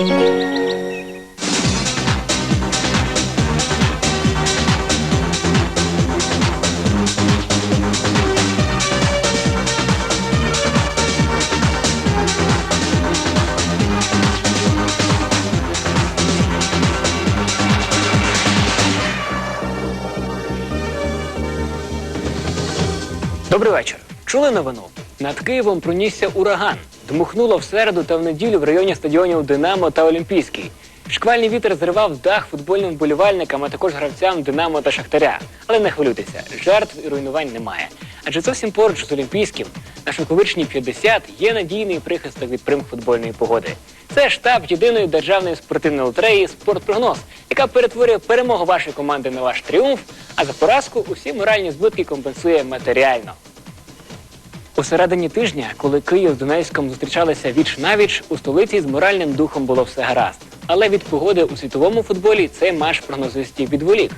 Добрий вечір. Чули новину? Над Києвом пронісся ураган. Дмухнуло в середу та в неділю в районі стадіонів Динамо та Олімпійський. Шквальний вітер зривав дах футбольним вболівальникам, а також гравцям Динамо та Шахтаря. Але не хвилюйтеся, жертв і руйнувань немає. Адже зовсім поруч з Олімпійським на Шовковичній 50 є надійний прихисток від прим футбольної погоди. Це штаб єдиної державної спортивної лотереї «Спортпрогноз», яка перетворює перемогу вашої команди на ваш тріумф, а за поразку усі моральні збитки компенсує матеріально. У середині тижня, коли Київ з Донецьком зустрічалися віч навіч, у столиці з моральним духом було все гаразд. Але від погоди у світовому футболі цей матч прогнозистів відволік.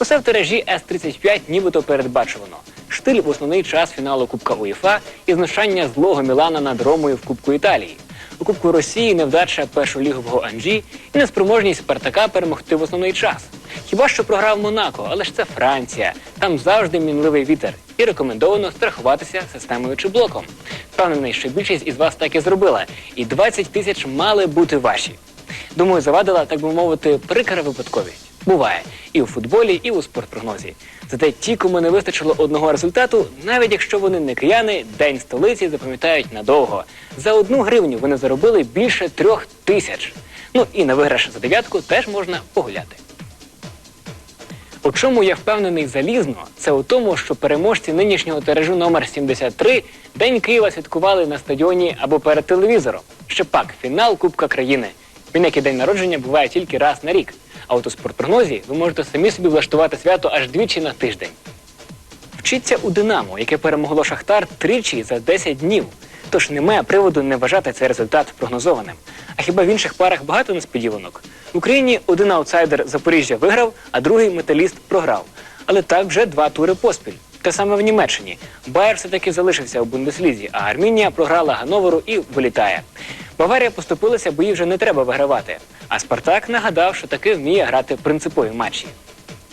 Усе в тиражі С-35 нібито передбачувано. Штиль в основний час фіналу Кубка УЄФА і знущання злого Мілана над Ромою в Кубку Італії. У Кубку Росії невдача першолігового Анжі і неспроможність Спартака перемогти в основний час. Хіба що програв Монако, але ж це Франція. Там завжди мінливий вітер, і рекомендовано страхуватися системою чи блоком. Впевнений, що більшість із вас так і зробила, і 20 тисяч мали бути ваші. Думаю, завадила, так би мовити, прикра випадковість. Буває і у футболі, і у спортпрогнозі. Зате ті, кому не вистачило одного результату, навіть якщо вони не кияни, день столиці запам'ятають надовго. За одну гривню вони заробили більше трьох тисяч. Ну і на виграш за дев'ятку теж можна погуляти. У чому я впевнений залізно, це у тому, що переможці нинішнього тиражу номер 73 День Києва святкували на стадіоні або перед телевізором. Ще пак фінал Кубка країни. Він, як день народження, буває тільки раз на рік. А от у спортпрогнозі ви можете самі собі влаштувати свято аж двічі на тиждень. Вчиться у Динамо, яке перемогло Шахтар тричі за 10 днів. Тож немає приводу не вважати цей результат прогнозованим. А хіба в інших парах багато несподіванок? В Україні один аутсайдер Запоріжжя виграв, а другий металіст програв. Але так вже два тури поспіль. Те саме в Німеччині. Байер все-таки залишився у Бундеслізі, а Армінія програла Гановеру і вилітає. Баварія поступилася, бо їй вже не треба вигравати. А Спартак нагадав, що таки вміє грати принципові матчі.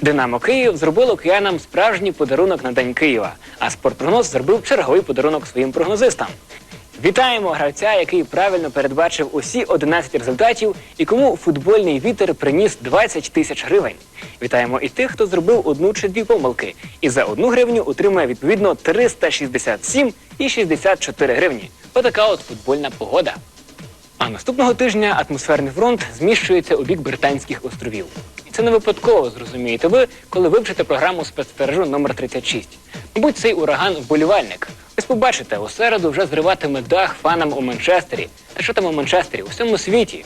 Динамо Київ зробило киянам справжній подарунок на День Києва, а спортпрогноз зробив черговий подарунок своїм прогнозистам. Вітаємо гравця, який правильно передбачив усі 11 результатів і кому футбольний вітер приніс 20 тисяч гривень. Вітаємо і тих, хто зробив одну чи дві помилки, і за одну гривню отримує відповідно 367 і 64 гривні. Отака от футбольна погода. А наступного тижня атмосферний фронт зміщується у бік Британських островів. І це не випадково зрозумієте ви, коли вивчите програму спецтиражу номер 36. Мабуть, цей ураган вболівальник. Ось побачите, у середу вже зриватиме дах фанам у Манчестері. Та що там у Манчестері? У всьому світі.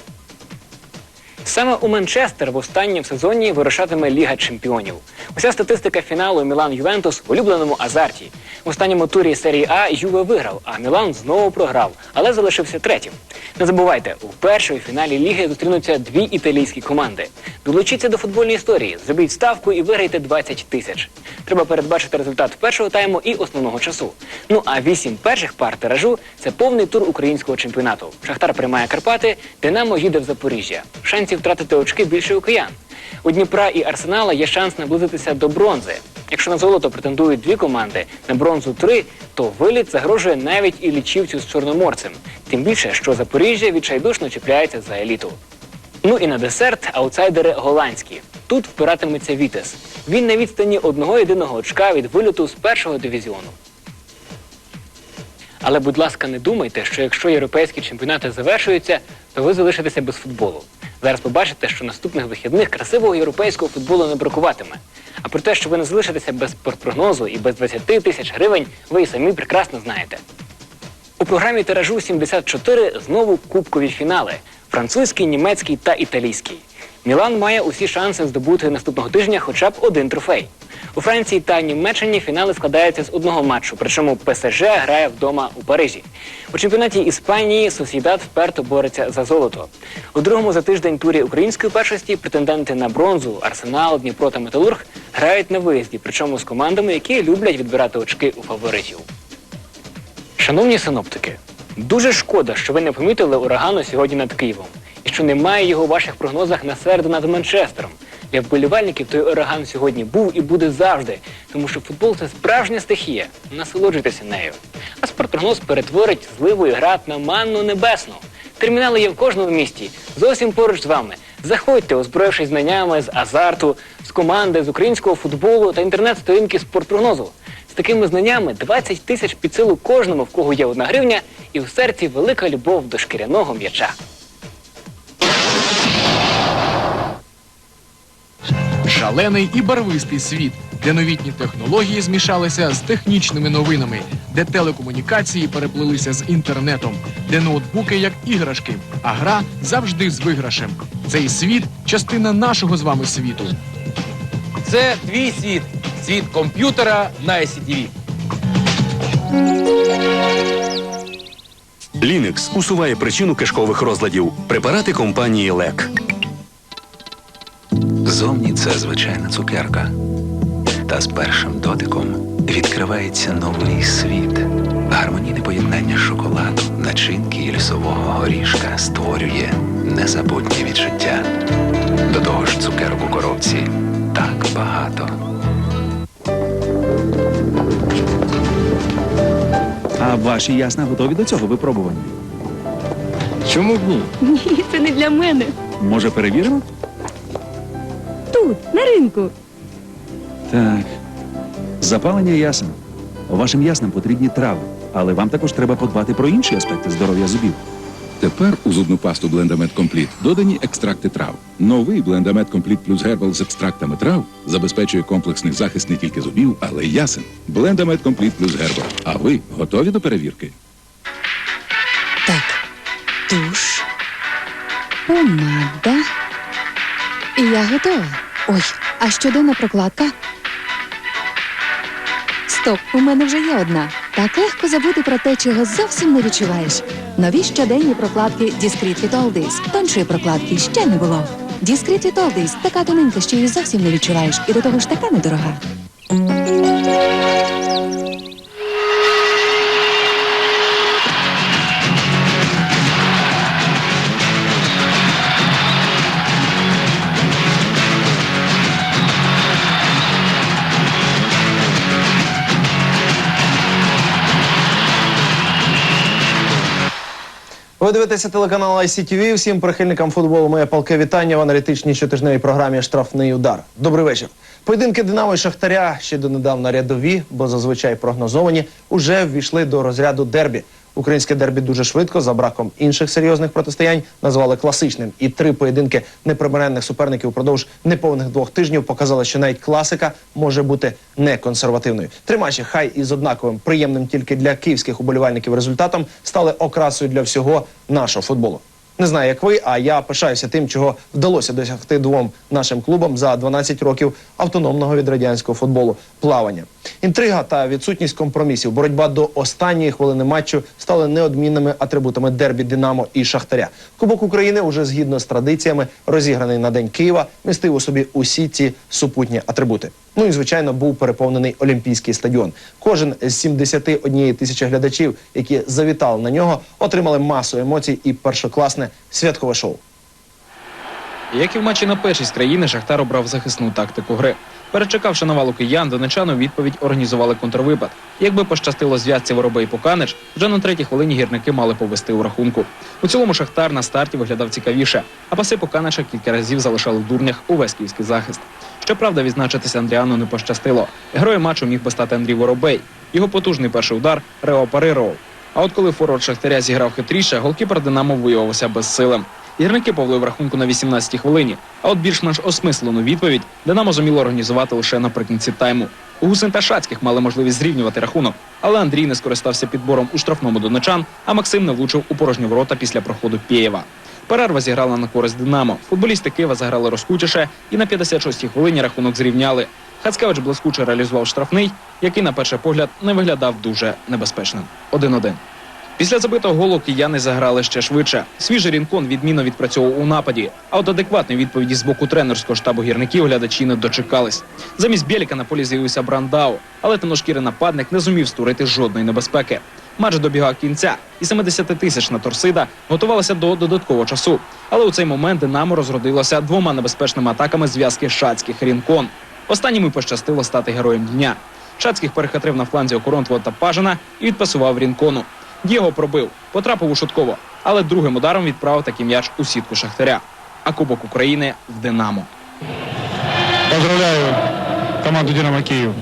Саме у Манчестер в останньому сезоні вирушатиме Ліга Чемпіонів. Уся статистика фіналу Мілан Ювентус в улюбленому азарті. В останньому турі серії А Юве виграв, а Мілан знову програв, але залишився третім. Не забувайте, у першому фіналі ліги зустрінуться дві італійські команди. Долучіться до футбольної історії, зробіть ставку і виграйте 20 тисяч. Треба передбачити результат першого тайму і основного часу. Ну а вісім перших пар тиражу це повний тур українського чемпіонату. Шахтар приймає Карпати, Динамо їде в Запоріжжя. Шансів втратити очки більше у киян. У Дніпра і Арсенала є шанс наблизитися до бронзи. Якщо на золото претендують дві команди, на бронзу три, то виліт загрожує навіть і лічівцю з чорноморцем. Тим більше, що Запоріжжя відчайдушно чіпляється за еліту. Ну і на десерт аутсайдери голландські. Тут впиратиметься Вітес. Він на відстані одного єдиного очка від вильоту з першого дивізіону. Але, будь ласка, не думайте, що якщо європейські чемпіонати завершуються, то ви залишитеся без футболу. Зараз побачите, що наступних вихідних красивого європейського футболу не бракуватиме. А про те, що ви не залишитеся без спортпрогнозу і без 20 тисяч гривень, ви і самі прекрасно знаєте. У програмі тиражу 74 знову кубкові фінали: французький, німецький та італійський. Мілан має усі шанси здобути наступного тижня хоча б один трофей. У Франції та Німеччині фінали складаються з одного матчу, причому ПСЖ грає вдома у Парижі. У чемпіонаті Іспанії Сосідат вперто бореться за золото. У другому за тиждень турі української першості претенденти на бронзу Арсенал, Дніпро та Металург грають на виїзді, причому з командами, які люблять відбирати очки у фаворитів. Шановні синоптики, дуже шкода, що ви не помітили урагану сьогодні над Києвом. І що немає його у ваших прогнозах на середу над Манчестером. Для вболівальників той ураган сьогодні був і буде завжди, тому що футбол це справжня стихія. Насолоджуйтеся нею. А спортпрогноз перетворить зливу і град на манну небесну. Термінали є в кожному місті, зовсім поруч з вами. Заходьте, озброївшись знаннями з азарту, з команди, з українського футболу та інтернет-сторінки спортпрогнозу. З такими знаннями 20 тисяч під силу кожному, в кого є одна гривня, і в серці велика любов до шкіряного м'яча. Шалений і барвистий світ, де новітні технології змішалися з технічними новинами, де телекомунікації переплилися з інтернетом, де ноутбуки як іграшки, а гра завжди з виграшем. Цей світ частина нашого з вами світу. Це твій світ, світ комп'ютера на ICTV. Linux усуває причину кишкових розладів. Препарати компанії ЛЕК. Зовні це звичайна цукерка. Та з першим дотиком відкривається новий світ. Гармонійне поєднання шоколаду, начинки і лісового горішка створює незабутні відчуття. До того ж, цукерок у коробці так багато. А ваші ясна готові до цього випробування? Чому б ні? Ні, це не для мене. Може, перевіримо? Тут, на ринку. Так. Запалення ясен. Вашим яснам потрібні трави, але вам також треба подбати про інші аспекти здоров'я зубів. Тепер у зубну пасту Blendamed Complete додані екстракти трав. Новий Blendamed Complete Plus Herbal з екстрактами трав забезпечує комплексний захист не тільки зубів, але й ясен. Blendamed Complete Plus Herbal. А ви готові до перевірки? Так, туш, помада. І я готова. Ой, а щоденна прокладка? Стоп, у мене вже є одна. Так легко забути про те, чого зовсім не відчуваєш. Нові щоденні прокладки Discreet від Oldies. Тоншої прокладки ще не було. Discreet від Oldies – така тоненька, що її зовсім не відчуваєш, і до того ж така недорога. Ви дивитеся телеканал ICTV. Всім прихильникам футболу моє палке вітання в аналітичній щотижневій програмі Штрафний удар. Добрий вечір. Поєдинки Динамо і Шахтаря ще донедавна рядові, бо зазвичай прогнозовані, уже ввійшли до розряду дербі. Українське дербі дуже швидко, за браком інших серйозних протистоянь, назвали класичним. І три поєдинки непримиренних суперників упродовж неповних двох тижнів показали, що навіть класика може бути не консервативною. Три матчі, хай і з однаковим приємним тільки для київських уболівальників результатом, стали окрасою для всього нашого футболу. Не знаю, як ви, а я пишаюся тим, чого вдалося досягти двом нашим клубам за 12 років автономного від радянського футболу плавання. Інтрига та відсутність компромісів, боротьба до останньої хвилини матчу стали неодмінними атрибутами дербі Динамо і Шахтаря. Кубок України уже згідно з традиціями, розіграний на день Києва, містив у собі усі ці супутні атрибути. Ну і звичайно був переповнений Олімпійський стадіон. Кожен з 71 тисячі глядачів, які завітали на нього, отримали масу емоцій і першокласне святкове шоу. Як і в матчі на першій з країни, Шахтар обрав захисну тактику гри. Перечекавши навалу киян, донечани у відповідь організували контрвипад. Якби пощастило зв'язці Воробей Поканич, вже на третій хвилині гірники мали повести у рахунку. У цілому Шахтар на старті виглядав цікавіше, а паси Поканича кілька разів залишали в дурнях увесь київський захист. Щоправда, відзначитися Андріану не пощастило. Героєм матчу міг би стати Андрій Воробей. Його потужний перший удар Рео парирував. А от коли форвард Шахтаря зіграв хитріше, голкіпер Динамо виявився безсилим. Гірники повели в рахунку на 18-й хвилині. А от більш-менш осмислену відповідь Динамо зуміло організувати лише наприкінці тайму. Гусин та Шацьких мали можливість зрівнювати рахунок, але Андрій не скористався підбором у штрафному донечан, а Максим не влучив у порожні ворота після проходу Пєєва. Перерва зіграла на користь Динамо. Футболісти Києва заграли розкутіше і на 56-й хвилині рахунок зрівняли. Хацкевич блискуче реалізував штрафний, який на перший погляд не виглядав дуже небезпечним. 1-1. Після забитого голу кияни заграли ще швидше. Свіжий рінкон відмінно відпрацьовував у нападі. А от адекватної відповіді з боку тренерського штабу гірників глядачі не дочекались. Замість Бєліка на полі з'явився Брандау, але темношкірий нападник не зумів створити жодної небезпеки. Матч добігав кінця, і 70-тисячна торсида готувалася до додаткового часу. Але у цей момент Динамо розродилося двома небезпечними атаками зв'язки Шацьких Рінкон. Останнім і пощастило стати героєм дня. Шацьких перехитрив на фланзі Окоронтво та Пажина і відпасував Рінкону. Дієго пробив, потрапив у шутково, але другим ударом відправив такий м'яч у сітку Шахтаря. А Кубок України в Динамо. Поздравляю команду «Динамо Киев»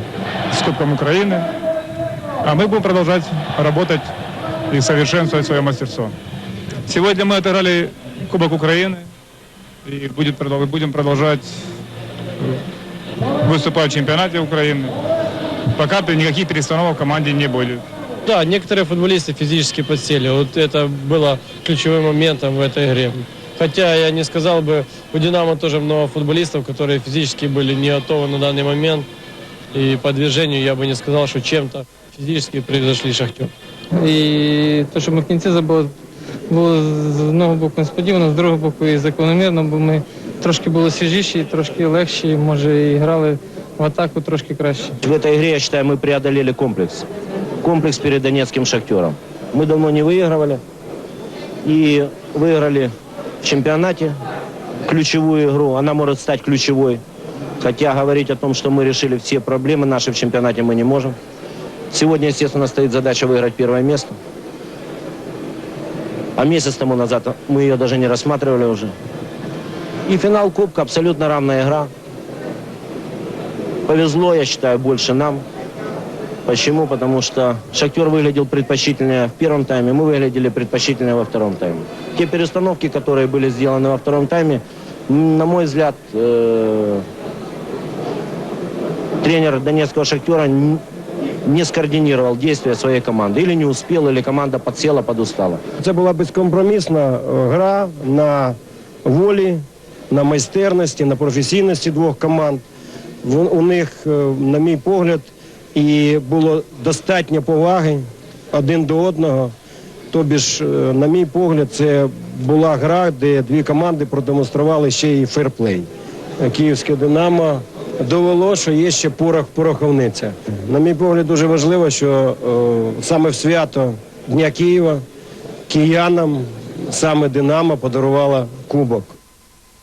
с Кубком Украины. А мы будем продолжать работать и совершенствовать свое мастерство. Сегодня мы отыграли Кубок Украины и будет продол- будем продолжать э, выступать в чемпионате Украины. Пока то никаких перестановок в команде не будет. Да, некоторые футболисты физически подсели. Вот это было ключевым моментом в этой игре. Хотя я не сказал бы, у «Динамо» тоже много футболистов, которые физически были не готовы на данный момент. И по движению я бы не сказал, что чем-то физически превзошли «Шахтер». І те, що ми в кінці забили, було з одного боку несподівано, з другого боку і закономірно, бо ми трошки були свіжіші, трошки легші, може і грали в атаку трошки краще. В этой игре, я считаю, мы преодолели комплекс. Комплекс перед донецким «Шахтером». Мы давно не выигрывали. И выиграли в чемпионате ключевую игру. Она может стать ключевой. Хотя говорить о том, что мы решили все проблемы наши в чемпионате, мы не можем. Сегодня, естественно, стоит задача выиграть первое место. А месяц тому назад мы ее даже не рассматривали уже. И финал Кубка абсолютно равная игра. Повезло, я считаю, больше нам. Почему? Потому что Шахтер выглядел предпочтительнее в первом тайме, мы выглядели предпочтительнее во втором тайме. Те перестановки, которые были сделаны во втором тайме, на мой взгляд, э, тренер Донецкого Шахтера не скоординировал действия своей команды. Или не успел, или команда подсела, подустала. Це була безкомпромісна е, гра на волі, на майстерності, на професійності двох команд. У них, е, на мій погляд, і було достатньо поваги один до одного. Тобі ж, е, на мій погляд, це була гра, де дві команди продемонстрували ще й ферплей. Київське Динамо довело, що є ще порох пороховниця. На мій погляд, дуже важливо, що е, саме в свято Дня Києва киянам саме Динамо подарувала кубок.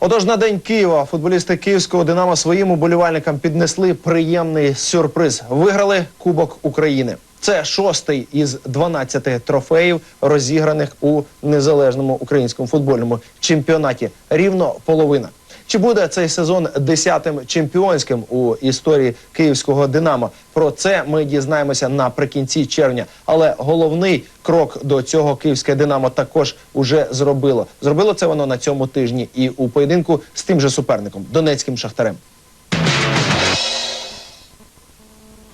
Отож, на день Києва футболісти київського Динамо своїм уболівальникам піднесли приємний сюрприз. Виграли Кубок України. Це шостий із 12 трофеїв, розіграних у незалежному українському футбольному чемпіонаті. Рівно половина. Чи буде цей сезон десятим чемпіонським у історії київського Динамо? Про це ми дізнаємося наприкінці червня. Але головний крок до цього київське Динамо також уже зробило. Зробило це воно на цьому тижні і у поєдинку з тим же суперником Донецьким шахтарем.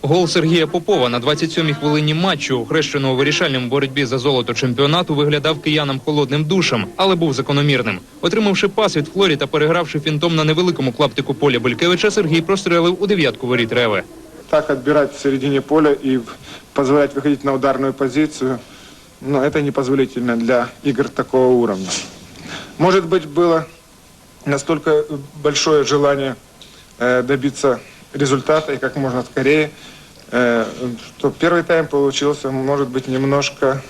Гол Сергія Попова на 27-й хвилині матчу, хрещеного у вирішальному боротьбі за золото чемпіонату, виглядав киянам холодним душем, але був закономірним. Отримавши пас від Флорі та перегравши фінтом на невеликому клаптику поля Белькевича, Сергій прострелив у дев'ятку воріт Реви. Так отбирать в середине поля и позволять выходить на ударную позицию, ну, это непозволительно для игр такого уровня. Может быть, было настолько большое желание э, добиться результата и как можно скорее, э, что первый тайм получился, может быть, немножко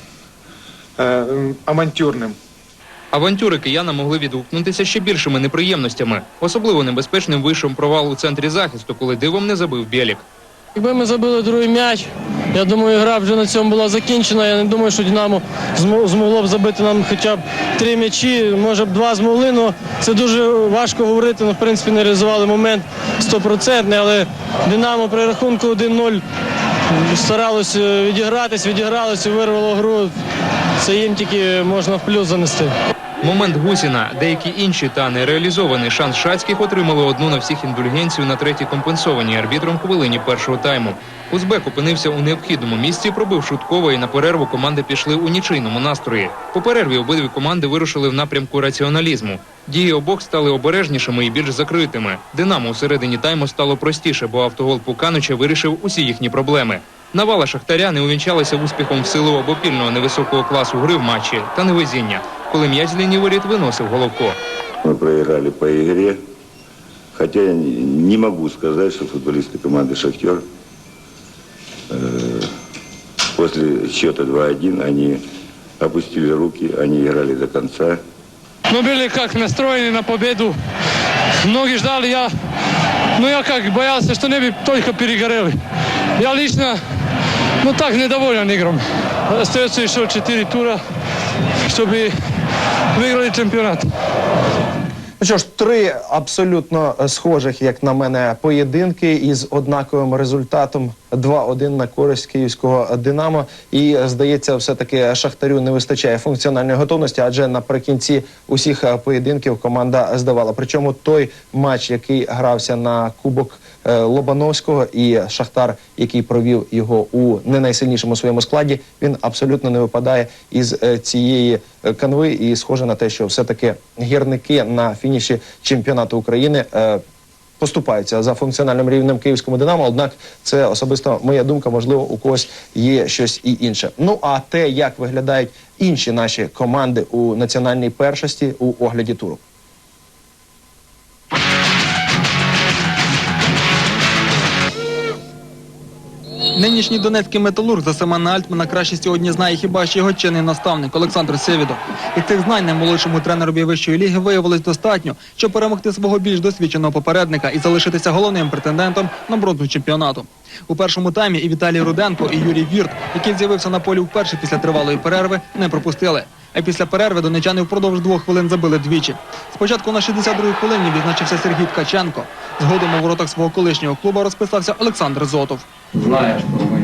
э, авантюрным. Авантюри кияна могли відгукнутися ще більшими неприємностями. Особливо небезпечним вийшов провал у центрі захисту, коли дивом не забив Бєлік. Якби ми забили другий м'яч, я думаю, гра вже на цьому була закінчена. Я не думаю, що Динамо змогло б забити нам хоча б три м'ячі, може б два змогли. але це дуже важко говорити. Ну, в принципі, не реалізували момент стопроцентний, але Динамо при рахунку 1-0 старалося відігратись, відігралося, вирвало гру. Це їм тільки можна в плюс занести. Момент Гусіна, деякі інші та нереалізований шанс Шацьких отримали одну на всіх індульгенцію на третій компенсованій арбітром хвилині першого тайму. Узбек опинився у необхідному місці, пробив шутково і на перерву команди пішли у нічийному настрої. По перерві обидві команди вирушили в напрямку раціоналізму. Дії обох стали обережнішими і більш закритими. Динамо у середині тайму стало простіше, бо автогол Пуканича вирішив усі їхні проблеми. Навала Шахтаря не увінчалася успіхом в силу обопільного невисокого класу гри в матчі та невезіння, коли м'яч з лінії воріт виносив Головко. Мы проиграли по игре, хотя я не не могу сказать, что футболисты команды «Шахтер» э, после счета 2-1 они опустили руки, они играли до конца. Мы были как настроены на победу. Многие ждали, я, ну я как боялся, что не бы только перегорели. Я лично, ну так недоволен игром. Остается еще четыре тура, чтобы выиграли чемпионат. Ну що ж, три абсолютно е, схожих, як на мене, поєдинки із однаковим результатом 2-1 на користь київського Динамо. І е, здається, все-таки Шахтарю не вистачає функціональної готовності, адже наприкінці усіх е, поєдинків команда здавала. Причому той матч, який грався на кубок Лобановського, і Шахтар, який провів його у не найсильнішому своєму складі, він абсолютно не випадає із е, цієї е, канви. І схоже на те, що все-таки гірники на фініші чемпіонату України. е, Поступаються за функціональним рівнем київському Динамо, однак це особисто моя думка, можливо, у когось є щось і інше. Ну а те, як виглядають інші наші команди у національній першості у огляді туру. Нинішній донецький металург за Семена Альтмана краще сьогодні знає хіба що його чинний наставник Олександр Севідо. І цих знань наймолодшому тренерові вищої ліги виявилось достатньо, щоб перемогти свого більш досвідченого попередника і залишитися головним претендентом на бронзу чемпіонату. У першому таймі і Віталій Руденко, і Юрій Вірт, який з'явився на полі вперше після тривалої перерви, не пропустили. А після перерви донечани впродовж двох хвилин забили двічі. Спочатку на 62-й хвилині відзначився Сергій Ткаченко. Згодом у воротах свого колишнього клубу розписався Олександр Зотов. Зная, что мы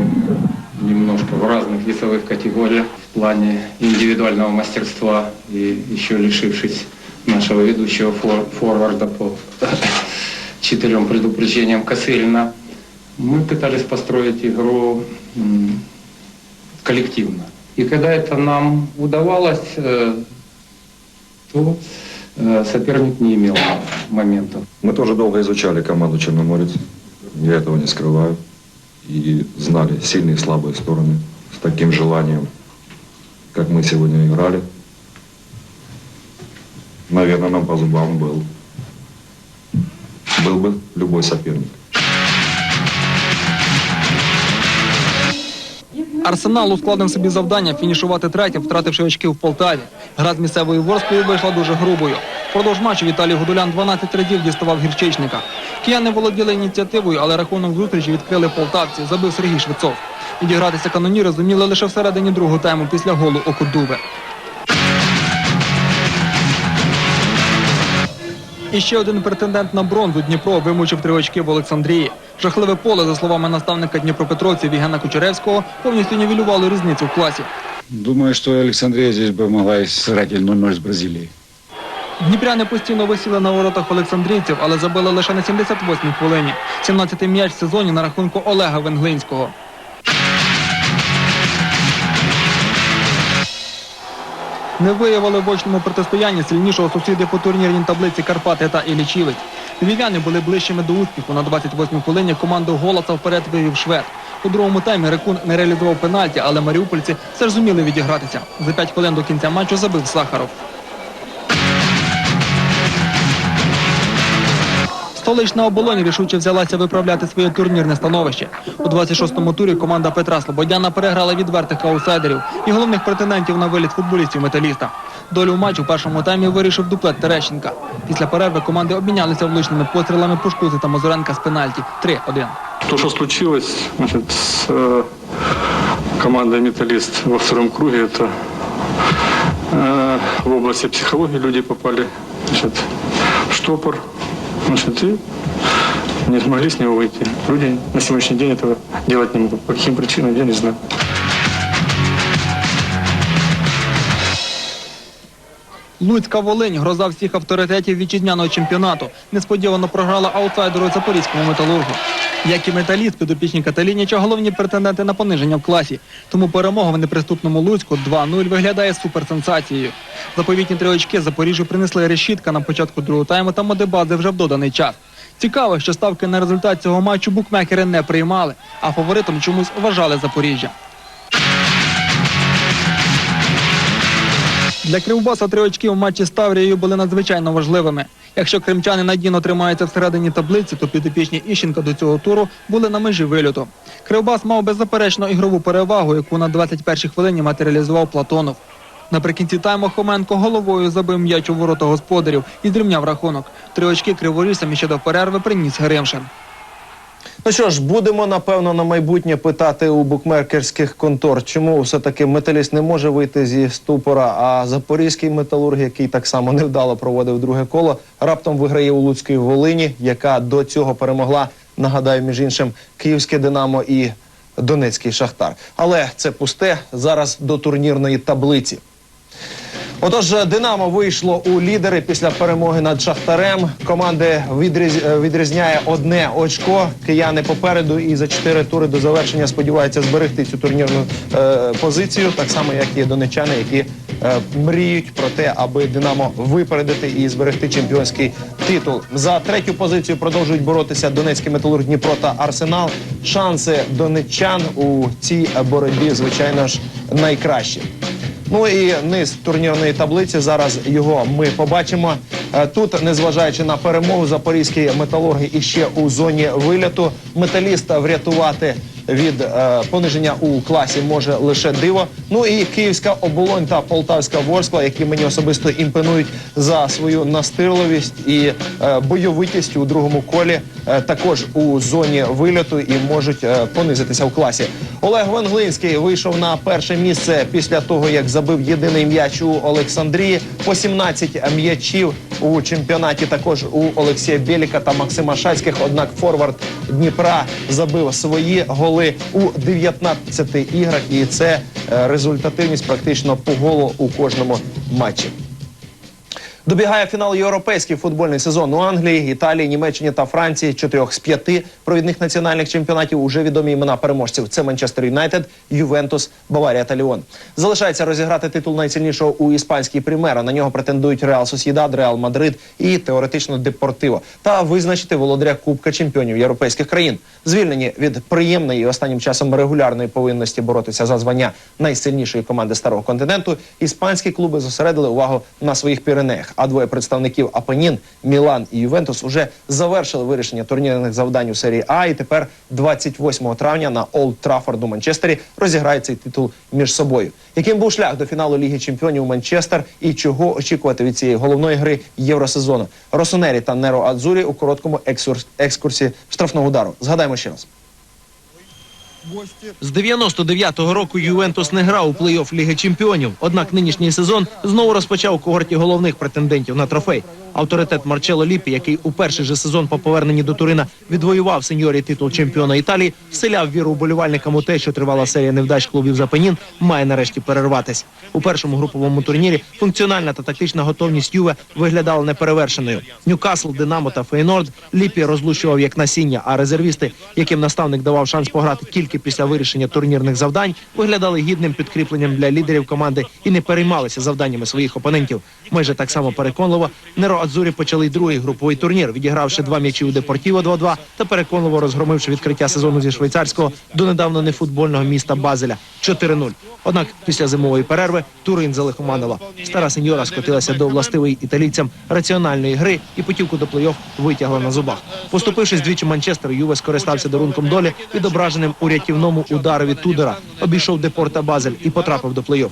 немножко в разных весовых категориях в плане индивидуального мастерства и еще лишившись нашего ведущего фор- форварда по четырем предупреждениям Косырина, мы пытались построить игру м, коллективно. И когда это нам удавалось, э, то э, соперник не имел моментов. Мы тоже долго изучали команду Черноморец. Я этого не скрываю. И знали сильные и слабые стороны. С таким желанием, как мы сегодня играли. Наверное, нам по зубам был. Был бы любой соперник. Арсенал ускладнив собі завдання фінішувати третім, втративши очки в Полтаві. Гра з місцевою Ворскою вийшла дуже грубою. Впродовж матчу Віталій Гудулян 12 разів діставав гірчичника. Кияни володіли ініціативою, але рахунок зустрічі відкрили полтавці, забив Сергій Швецов. Відігратися каноніри зуміли лише всередині другого тайму після голу Окудуби. І ще один претендент на бронзу Дніпро вимучив три очки в Олександрії. Жахливе поле, за словами наставника Дніпропетровців Євгена Кучеревського, повністю нівелювало різницю в класі. Думаю, что Александрия здесь бы могла и сыграть 0-0 с Бразилией. Дніпряни постійно висіли на воротах олександрійців, але забили лише на 78-й хвилині. 17-й м'яч в сезоні на рахунку Олега Венглинського. Не виявили в очному протистоянні сильнішого сусіди по турнірній таблиці Карпати та Ілічівець. Львів'яни були ближчими до успіху. На 28-й хвилині команду Голоса вперед вивів швед. У другому таймі Рекун не реалізував пенальті, але маріупольці все ж зуміли відігратися. За 5 хвилин до кінця матчу забив Сахаров. Столична оболонь рішуче взялася виправляти своє турнірне становище. У 26-му турі команда Петра Слободяна переграла відвертих аутсайдерів і головних претендентів на виліт футболістів металіста. Долю матчу у першому таймі вирішив дуплет Терещенка. Після перерви команди обмінялися влучними пострілами Пушкузи та Мазуренка з пенальті 3-1. То, что случилось значит, с э, командой «Металлист» во втором круге, это э, в области психологии люди попали значит, в штопор значит, не смогли с него выйти. Люди на сегодняшний день этого делать не могут. По каким причинам, я не знаю. Луцька Волинь, гроза всіх авторитетів вітчизняного чемпіонату, несподівано програла аутсайдеру Запорізькому металургу. Як і металіст, підопічні Каталініча головні претенденти на пониження в класі. Тому перемога в неприступному Луцьку 2-0 виглядає суперсенсацією. Заповітні три очки Запоріжжю принесли решітка на початку другого тайму та Модебази вже в доданий час. Цікаво, що ставки на результат цього матчу букмекери не приймали, а фаворитом чомусь вважали Запоріжжя. Для Кривбаса три очки в матчі з Таврією були надзвичайно важливими. Якщо кримчани надійно тримаються всередині таблиці, то підопічні Іщенка до цього туру були на межі вильоту. Кривбас мав беззаперечно ігрову перевагу, яку на 21-й хвилині матеріалізував Платонов. Наприкінці тайму Хоменко головою забив м'яч у ворота господарів і зрівняв рахунок. Три очки криворісам іще до перерви приніс Гримшин. Ну що ж, будемо напевно на майбутнє питати у букмекерських контор, чому все-таки металіст не може вийти зі ступора, а запорізький металург, який так само невдало проводив друге коло, раптом виграє у Луцькій Волині, яка до цього перемогла, нагадаю, між іншим, Київське Динамо і Донецький Шахтар. Але це пусте зараз до турнірної таблиці. Отож, Динамо вийшло у лідери після перемоги над Шахтарем. Команди відріз... е, відрізняє одне очко. Кияни попереду і за чотири тури до завершення сподіваються зберегти цю турнірну е, позицію, так само як і донечани, які е, мріють про те, аби Динамо випередити і зберегти чемпіонський титул. За третю позицію продовжують боротися Донецький металург Дніпро та Арсенал. Шанси донеччан у цій боротьбі, звичайно ж, найкращі. Ну і низ турнірної таблиці. Зараз його ми побачимо. Е, Тут, незважаючи на перемогу, запорізькі металурги іще у зоні виліту. Металіста врятувати від е, пониження у класі може лише диво. Ну і Київська оболонь та Полтавська Ворскла, які мені особисто імпонують за свою настирливість і е, бойовитість у другому колі, е, також у зоні вильоту і можуть е, понизитися в класі. Олег Ванглинський вийшов на перше місце після того, як забив єдиний м'яч у Олександрії. По 17 м'ячів у чемпіонаті також у Олексія Біліка та Максима Шацьких. Однак форвард Дніпра забив свої голи у 19 іграх, і це е, результативність практично по голу у кожному матчі. Добігає фінал європейський футбольний сезон у Англії, Італії, Німеччині та Франції. Чотирьох з п'яти провідних національних чемпіонатів уже відомі імена переможців. Це Манчестер Юнайтед, Ювентус, Баварія та Ліон. Залишається розіграти титул найсильнішого у іспанській примера. На нього претендують Реал Сосідад, Реал Мадрид і теоретично Депортиво. Та визначити володаря Кубка чемпіонів європейських країн. Звільнені від приємної і останнім часом регулярної повинності боротися за звання найсильнішої команди старого континенту. Іспанські клуби зосередили увагу на своїх піренеях. А двоє представників Апенін, Мілан і Ювентус уже завершили вирішення турнірних завдань у серії А. І тепер 28 травня на Олд Траффорд у Манчестері розіграє цей титул між собою. Яким був шлях до фіналу Ліги Чемпіонів Манчестер і чого очікувати від цієї головної гри євросезону? Росонері та Неро Адзурі у короткому екскурс- екскурсі штрафного удару. Згадаємо ще раз. З 99-го року Ювентус не грав у плей-офф Ліги Чемпіонів. Однак нинішній сезон знову розпочав у когорті головних претендентів на трофей. Авторитет Марчело Ліпі, який у перший же сезон по поверненні до Турина відвоював сеньорі титул чемпіона Італії, вселяв віру вболівальникам у те, що тривала серія невдач клубів Запенін, має нарешті перерватись. У першому груповому турнірі функціональна та тактична готовність Юве виглядала неперевершеною. Ньюкасл, Динамо та Фейнорд Ліпі розлущував як насіння, а резервісти, яким наставник давав шанс пограти тільки після вирішення турнірних завдань, виглядали гідним підкріпленням для лідерів команди і не переймалися завданнями своїх опонентів. Майже так само переконливо Неро Адзурі почали другий груповий турнір, відігравши два м'ячі у Депортіво 2-2 та переконливо розгромивши відкриття сезону зі швейцарського до недавно нефутбольного міста Базеля 4-0. Однак після зимової перерви Турин залихоманила. Стара сеньора скотилася до властивої італійцям раціональної гри і путівку до плей-офф витягла на зубах. Поступившись двічі Манчестер, Юве скористався дарунком долі, відображеним у рятівному ударові Тудора, обійшов Депорта Базель і потрапив до плей-офф.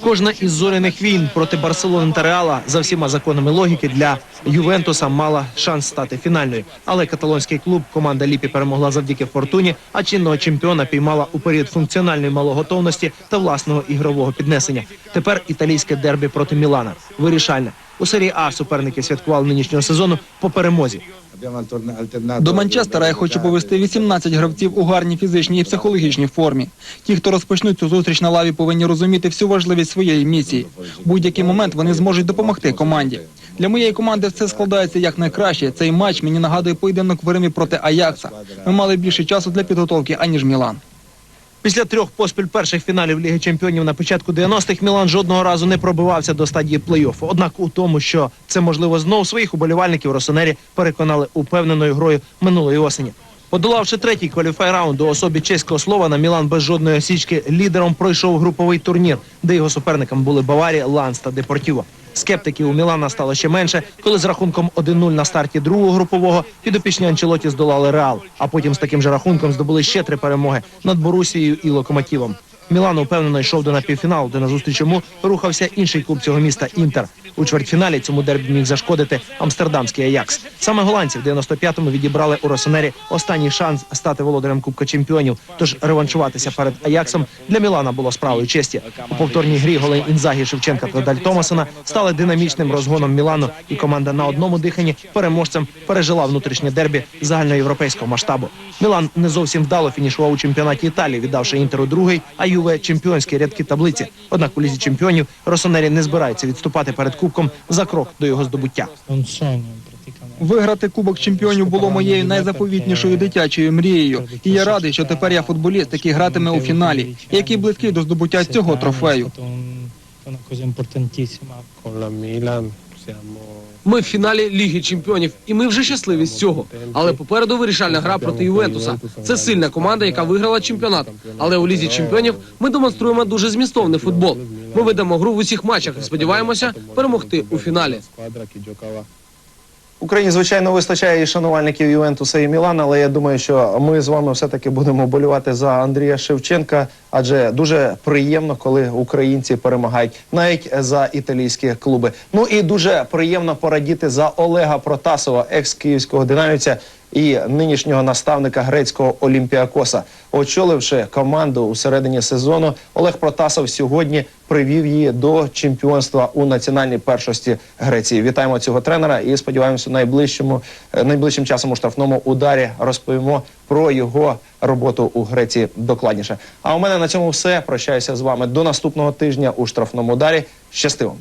Кожна із зоряних війн проти Барселони та Реала за всіма законами логіки для Ювентуса мала шанс стати фінальною. Але каталонський клуб команда Ліпі перемогла завдяки фортуні, а чинного чемпіона піймала у період функціональної малоготовності та власного ігрового піднесення. Тепер італійське дербі проти Мілана. Вирішальне. У серії А суперники святкували нинішнього сезону по перемозі. До Манчестера я хочу повести 18 гравців у гарній фізичній і психологічній формі. Ті, хто розпочнуть цю зустріч на лаві, повинні розуміти всю важливість своєї місії. Будь-який момент вони зможуть допомогти команді. Для моєї команди все складається як найкраще. Цей матч мені нагадує поєдинок в Римі проти Аякса. Ми мали більше часу для підготовки аніж Мілан. Після трьох поспіль перших фіналів Ліги Чемпіонів на початку 90-х Мілан жодного разу не пробивався до стадії плей-офф. Однак у тому, що це можливо знов своїх уболівальників Росонері переконали упевненою грою минулої осені. Подолавши третій кваліфай раунд у особі чеського Слована, Мілан без жодної осічки лідером пройшов груповий турнір, де його суперниками були Баварія, Ланс та Депортіво. Скептиків у Мілана стало ще менше, коли з рахунком 1-0 на старті другого групового підопічні Анчелоті здолали Реал, а потім з таким же рахунком здобули ще три перемоги над Борусією і Локомотивом. Мілан упевнено йшов до напівфіналу, де назустріч йому рухався інший клуб цього міста Інтер. У чвертьфіналі цьому дербі міг зашкодити амстердамський Аякс. Саме голландці в 95-му відібрали у Росонері останній шанс стати володарем Кубка Чемпіонів. Тож реваншуватися перед Аяксом для Мілана було справою честі. У повторній грі голи Інзагі, Шевченка та Даль Томасона стали динамічним розгоном Мілану, і команда на одному диханні переможцем пережила внутрішнє дербі загальноєвропейського масштабу. Мілан не зовсім вдало фінішував у чемпіонаті Італії, віддавши інтеру другий, а Юве чемпіонські рядки таблиці. Однак у лізі чемпіонів Росонері не збирається відступати перед кубком за крок до його здобуття. Виграти Кубок чемпіонів було моєю найзаповітнішою дитячою мрією. І я радий, що тепер я футболіст, який гратиме у фіналі, який близький до здобуття цього трофею. Ми в фіналі Ліги Чемпіонів, і ми вже щасливі з цього. Але попереду вирішальна гра проти Ювентуса. Це сильна команда, яка виграла чемпіонат. Але у лізі чемпіонів ми демонструємо дуже змістовний футбол. Ми ведемо гру в усіх матчах і сподіваємося перемогти у фіналі. Україні, звичайно, вистачає і шанувальників Ювентуса і Мілана, але я думаю, що ми з вами все-таки будемо болювати за Андрія Шевченка, адже дуже приємно, коли українці перемагають навіть за італійські клуби. Ну і дуже приємно порадіти за Олега Протасова, екс-київського динамівця і нинішнього наставника грецького Олімпіакоса. Очоливши команду у середині сезону, Олег Протасов сьогодні привів її до чемпіонства у національній першості Греції. Вітаємо цього тренера і сподіваємося, найближчому е, найближчим часом у штрафному ударі розповімо про його роботу у Греції докладніше. А у мене на цьому все. Прощаюся з вами до наступного тижня у штрафному ударі. Щасти вам!